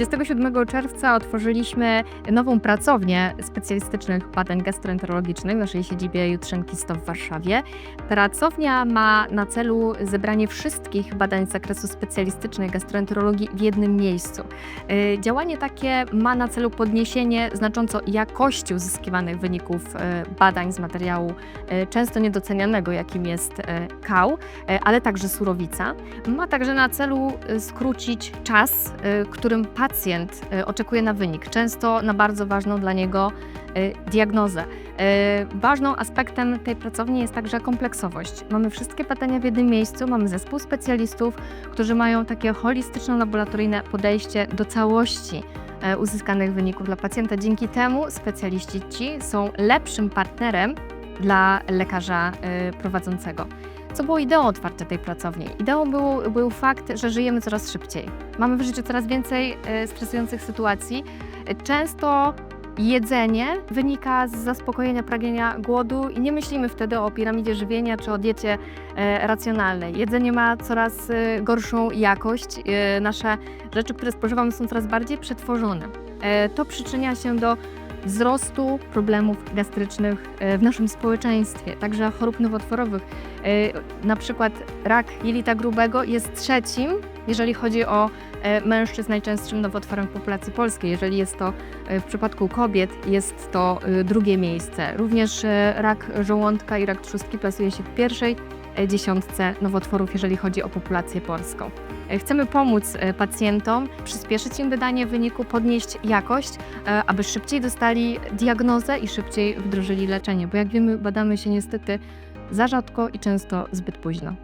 27 czerwca otworzyliśmy nową pracownię specjalistycznych badań gastroenterologicznych w naszej siedzibie Jutrzenki 100 w Warszawie. Pracownia ma na celu zebranie wszystkich badań z zakresu specjalistycznej gastroenterologii w jednym miejscu. Y, Działanie takie ma na celu podniesienie znacząco jakości uzyskiwanych wyników y, badań z materiału y, często niedocenianego, jakim jest kał, ale także surowica. Ma także na celu skrócić czas, którym pacjent y, oczekuje na wynik, często na bardzo ważną dla niego y, diagnozę. Y, Ważną aspektem tej pracowni jest także kompleksowość. Mamy wszystkie badania w jednym miejscu, mamy zespół specjalistów, którzy mają takie holistyczno-laboratoryjne podejście do całości e, uzyskanych wyników dla pacjenta. Dzięki temu specjaliści ci są lepszym partnerem dla lekarza e, prowadzącego. Co było ideą otwarcia tej pracowni? Ideą był, był fakt, że żyjemy coraz szybciej. Mamy w życiu coraz więcej e, stresujących sytuacji. Często jedzenie wynika z zaspokojenia pragnienia głodu i nie myślimy wtedy o piramidzie żywienia czy o diecie e, racjonalnej. Jedzenie ma coraz e, gorszą jakość. Nasze rzeczy, które spożywamy, są coraz bardziej przetworzone. To przyczynia się do wzrostu problemów gastrycznych e, w naszym społeczeństwie, także chorób nowotworowych. E, Na przykład rak jelita grubego jest trzecim, jeżeli chodzi o e, mężczyzn, najczęstszym nowotworem w populacji polskiej. Jeżeli jest to w przypadku kobiet, jest to drugie miejsce. Również rak żołądka i rak trzustki plasuje się w pierwszej dziesiątce nowotworów, jeżeli chodzi o populację polską. E, Chcemy pomóc e, pacjentom, przyspieszyć im wydanie wyniku, podnieść jakość, e, aby szybciej dostali diagnozę i szybciej wdrożyli leczenie, bo jak wiemy, badamy się niestety za rzadko i często zbyt późno.